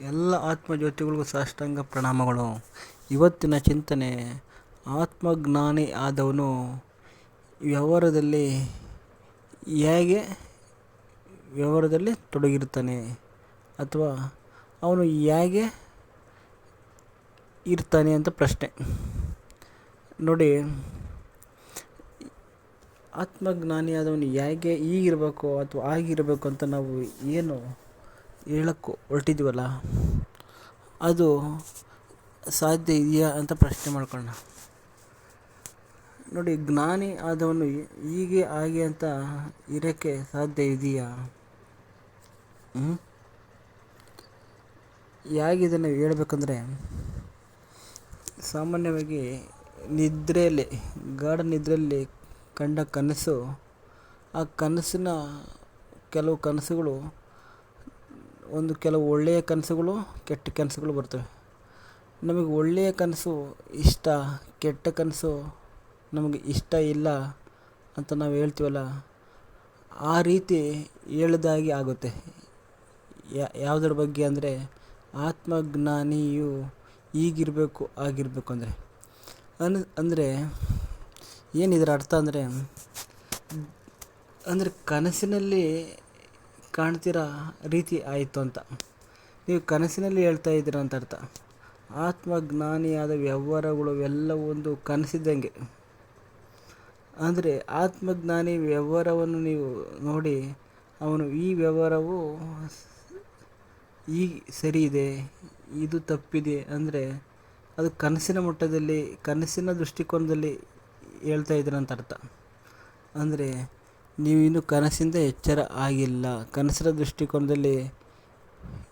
ಎಲ್ಲ ಆತ್ಮಜ್ಯೋತಿಗಳಿಗೂ ಸಾಷ್ಟಾಂಗ ಪ್ರಣಾಮಗಳು. ಇವತ್ತಿನ ಚಿಂತನೆ, ಆತ್ಮಜ್ಞಾನಿ ಆದವನು ವ್ಯವಹಾರದಲ್ಲಿ ಹೇಗೆ ವ್ಯವಹಾರದಲ್ಲಿ ತೊಡಗಿರ್ತಾನೆ ಅಥವಾ ಅವನು ಹೇಗೆ ಇರ್ತಾನೆ ಅಂತ ಪ್ರಶ್ನೆ. ನೋಡಿ, ಆತ್ಮಜ್ಞಾನಿ ಆದವನು ಹೇಗೆ ಈಗಿರಬೇಕು ಅಥವಾ ಆಗಿರಬೇಕು ಅಂತ ನಾವು ಏನು ಹೇಳಕ್ಕೆ ಹೊರಟಿದ್ವಲ್ಲ, ಅದು ಸಾಧ್ಯ ಇದೆಯಾ ಅಂತ ಪ್ರಶ್ನೆ ಮಾಡ್ಕೊಳ್ಳೋಣ. ನೋಡಿ, ಜ್ಞಾನಿ ಆದವನು ಹೀಗೆ ಹಾಗೆ ಅಂತ ಇರೋಕ್ಕೆ ಸಾಧ್ಯ ಇದೆಯಾ? ಹೇಗಿದನ್ನು ಹೇಳ್ಬೇಕಂದ್ರೆ, ಸಾಮಾನ್ಯವಾಗಿ ನಿದ್ರೆಯಲ್ಲಿ, ಗಾಢ ನಿದ್ರೆಯಲ್ಲಿ ಕಂಡ ಕನಸು, ಆ ಕನಸಿನ ಕೆಲವು ಕನಸುಗಳು ಒಂದು ಕೆಲವು ಒಳ್ಳೆಯ ಕನಸುಗಳು, ಕೆಟ್ಟ ಕನಸುಗಳು ಬರ್ತವೆ. ನಮಗೆ ಒಳ್ಳೆಯ ಕನಸು ಇಷ್ಟ, ಕೆಟ್ಟ ಕನಸು ನಮಗೆ ಇಷ್ಟ ಇಲ್ಲ ಅಂತ ನಾವು ಹೇಳ್ತೀವಲ್ಲ, ಆ ರೀತಿ ಹೇಳ್ದಾಗಿ ಆಗುತ್ತೆ. ಯಾವುದ್ರ ಬಗ್ಗೆ ಅಂದರೆ, ಆತ್ಮಜ್ಞಾನಿಯು ಈಗಿರಬೇಕು, ಆಗಿರಬೇಕು ಅಂದರೆ. ಅನ್, ಅಂದರೆ ಏನಿದರ ಅರ್ಥ ಅಂದರೆ ಅಂದರೆ ಕನಸಿನಲ್ಲಿ ಕಾಣ್ತಿರೋ ರೀತಿ ಆಯಿತು ಅಂತ. ನೀವು ಕನಸಿನಲ್ಲಿ ಹೇಳ್ತಾ ಇದ್ದೀರ ಅಂತ ಅರ್ಥ. ಆತ್ಮಜ್ಞಾನಿಯಾದ ವ್ಯವಹಾರಗಳು ಎಲ್ಲ ಒಂದು ಕನಸಿದ್ದಂಗೆ. ಅಂದರೆ ಆತ್ಮಜ್ಞಾನಿ ವ್ಯವಹಾರವನ್ನು ನೀವು ನೋಡಿ, ಅವನು ಈ ವ್ಯವಹಾರವು ಈ ಸರಿ ಇದೆ, ಇದು ತಪ್ಪಿದೆ ಅಂದರೆ ಅದು ಕನಸಿನ ಮಟ್ಟದಲ್ಲಿ, ಕನಸಿನ ದೃಷ್ಟಿಕೋನದಲ್ಲಿ ಹೇಳ್ತಾ ಇದ್ದೀರಂತ ಅರ್ಥ. ಅಂದರೆ ನೀವಿನ್ನೂ ಕನಸಿಂದ ಎಚ್ಚರ ಆಗಿಲ್ಲ. ಕನಸಿನ ದೃಷ್ಟಿಕೋನದಲ್ಲಿ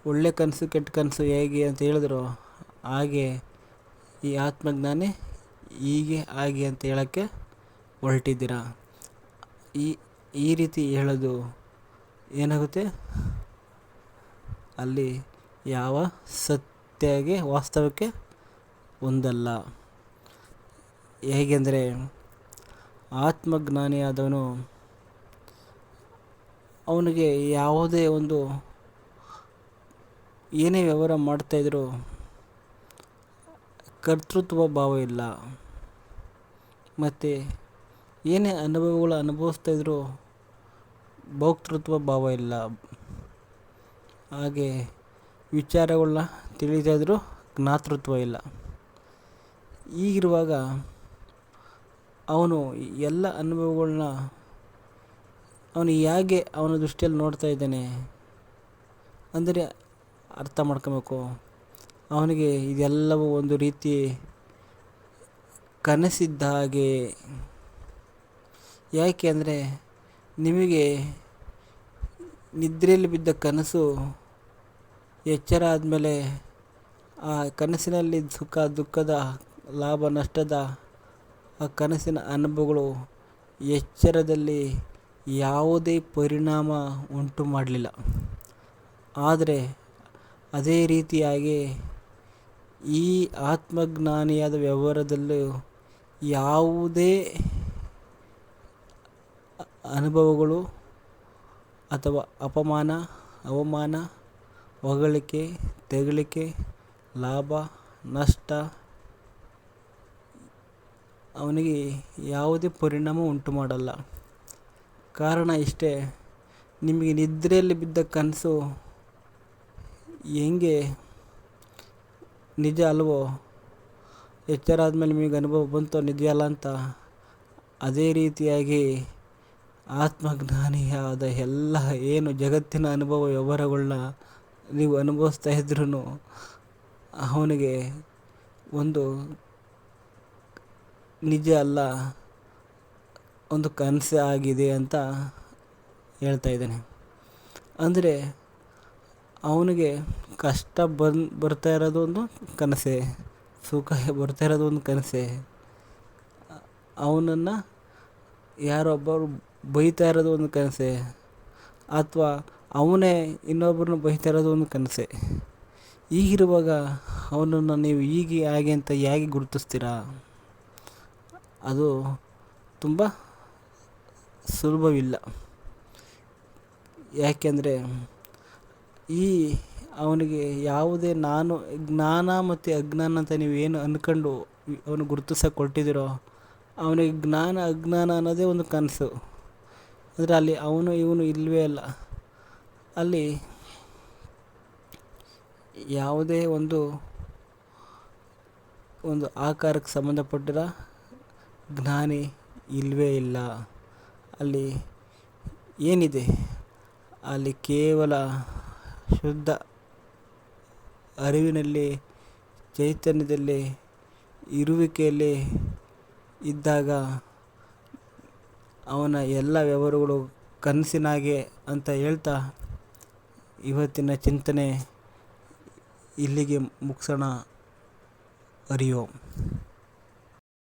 ಒಳ್ಳೆ ಕನಸು, ಕೆಟ್ಟ ಕನಸು ಹೇಗೆ ಅಂತ ಹೇಳಿದ್ರು ಹಾಗೆ ಈ ಆತ್ಮಜ್ಞಾನಿ ಹೀಗೆ ಹಾಗೆ ಅಂತ ಹೇಳೋಕ್ಕೆ ಹೊರಟಿದ್ದೀರ? ಈ ಈ ರೀತಿ ಹೇಳೋದು ಏನಾಗುತ್ತೆ? ಅಲ್ಲಿ ಯಾವ ಸತ್ಯಗೆ ವಾಸ್ತವಕ್ಕೆ ಒಂದಲ್ಲ. ಹೇಗೆಂದರೆ ಆತ್ಮಜ್ಞಾನಿ ಆದವನು ಅವನಿಗೆ ಯಾವುದೇ ಒಂದು ಏನೇ ವ್ಯವಹಾರ ಮಾಡ್ತಾಯಿದ್ರು ಕರ್ತೃತ್ವ ಭಾವ ಇಲ್ಲ. ಮತ್ತು ಏನೇ ಅನುಭವಗಳು ಅನುಭವಿಸ್ತಾಯಿದ್ರೂ ಭೋಕ್ತೃತ್ವ ಭಾವ ಇಲ್ಲ. ಹಾಗೆ ವಿಚಾರಗಳನ್ನ ತಿಳಿತಾಯಿದ್ರೂ ಜ್ಞಾತೃತ್ವ ಇಲ್ಲ. ಈಗಿರುವಾಗ ಅವನು ಎಲ್ಲ ಅನುಭವಗಳನ್ನ ಅವನು ಹೇಗೆ ಅವನ ದೃಷ್ಟಿಯಲ್ಲಿ ನೋಡ್ತಾ ಇದ್ದಾನೆ ಅಂದರೆ ಅರ್ಥ ಮಾಡ್ಕೋಬೇಕು. ಅವನಿಗೆ ಇದೆಲ್ಲವೂ ಒಂದು ರೀತಿ ಕನಸಿದ್ದ ಹಾಗೆ. ಯಾಕೆ ಅಂದರೆ ನಿಮಗೆ ನಿದ್ರೆಯಲ್ಲಿ ಬಿದ್ದ ಕನಸು ಎಚ್ಚರ ಆದಮೇಲೆ ಆ ಕನಸಿನಲ್ಲಿ ಸುಖ, ದುಃಖದ, ಲಾಭ, ನಷ್ಟದ ಆ ಕನಸಿನ ಅನುಭವಗಳು ಎಚ್ಚರದಲ್ಲಿ ಯಾವುದೇ ಪರಿಣಾಮ ಉಂಟು ಮಾಡಲಿಲ್ಲ. ಆದರೆ ಅದೇ ರೀತಿಯಾಗಿ ಈ ಆತ್ಮಜ್ಞಾನಿಯಾದ ವ್ಯವಹಾರದಲ್ಲೂ ಯಾವುದೇ ಅನುಭವಗಳು ಅಥವಾ ಅಪಮಾನ, ಅವಮಾನ, ಹೊಗಳಿಕೆ ತೆಗಳಿಕೆ ಲಾಭ, ನಷ್ಟ, ಅವನಿಗೆ ಯಾವುದೇ ಪರಿಣಾಮ ಉಂಟು ಮಾಡಲ್ಲ. ಕಾರಣ ಇಷ್ಟೇ. ನಿಮಗೆ ನಿದ್ರೆಯಲ್ಲಿ ಬಿದ್ದ ಕನಸು ಹೆಂಗೆ? ನಿಜ ಅಲ್ವೋ? ಎಚ್ಚರ ಆದಮೇಲೆ ನಿಮಗೆ ಅನುಭವ ಬಂತೋ ನಿಜ ಅಲ್ಲ ಅಂತ? ಅದೇ ರೀತಿಯಾಗಿ ಆತ್ಮಜ್ಞಾನಿಯಾದ ಎಲ್ಲ ಏನು ಜಗತ್ತಿನ ಅನುಭವ ವ್ಯವಹಾರಗಳನ್ನ ನೀವು ಅನುಭವಿಸ್ತಾ ಇದ್ರೂ ಅವನಿಗೆ ಒಂದು ನಿಜ ಅಲ್ಲ. ಒಂದು ಕನಸೇ ಆಗಿದೆ ಅಂತ ಹೇಳ್ತಾ ಇದ್ದಾನೆ. ಅಂದರೆ ಅವನಿಗೆ ಕಷ್ಟ ಬಂದ್ ಬರ್ತಾ ಇರೋದು ಒಂದು ಕನಸೇ, ಸುಖ ಬರ್ತಾ ಇರೋದು ಒಂದು ಕನಸೇ. ಅವನನ್ನು ಯಾರೊಬ್ಬರು ಬೈತಾ ಇರೋದು ಒಂದು ಕನಸೆ, ಅಥವಾ ಅವನೇ ಇನ್ನೊಬ್ಬರನ್ನ ಬೈತಾ ಇರೋದು ಒಂದು ಕನಸೆ. ಈಗಿರುವಾಗ ಅವನನ್ನು ನೀವು ಹೀಗೆ, ಹಾಗೆ ಅಂತ ಹೇಗೆ ಗುರುತಿಸ್ತೀರಾ? ಅದು ತುಂಬ ಸುಲಭವಿಲ್ಲ. ಯಾಕೆಂದರೆ ಈ ಅವನಿಗೆ ಯಾವುದೇ ನಾನು, ಜ್ಞಾನ ಮತ್ತು ಅಜ್ಞಾನ ಅಂತ ನೀವೇನು ಅಂದ್ಕೊಂಡು ಅವನು ಗುರುತಿಸಕ್ಕೆ ಕೊಟ್ಟಿದ್ದೀರೋ, ಅವನಿಗೆ ಜ್ಞಾನ, ಅಜ್ಞಾನ ಅನ್ನೋದೇ ಒಂದು ಕನಸು. ಅಂದರೆ ಅಲ್ಲಿ ಅವನು ಇವನು ಇಲ್ಲವೇ ಅಲ್ಲ. ಅಲ್ಲಿ ಯಾವುದೇ ಒಂದು ಒಂದು ಆಕಾರಕ್ಕೆ ಸಂಬಂಧಪಟ್ಟಿರೋ ಜ್ಞಾನಿ ಇಲ್ಲವೇ ಇಲ್ಲ. ಅಲ್ಲಿ ಏನಿದೆ? ಅಲ್ಲಿ ಕೇವಲ ಶುದ್ಧ ಅರಿವಿನಲ್ಲಿ, ಚೈತನ್ಯದಲ್ಲಿ, ಇರುವಿಕೆಯಲ್ಲಿ ಇದ್ದಾಗ ಅವನ ಎಲ್ಲ ವ್ಯವಹಾರಗಳು ಕನಸಿನಾಗೆ ಅಂತ ಹೇಳ್ತಾ ಇವತ್ತಿನ ಚಿಂತನೆ ಇಲ್ಲಿಗೆ ಮುಗಿಸೋಣ. ಓಂ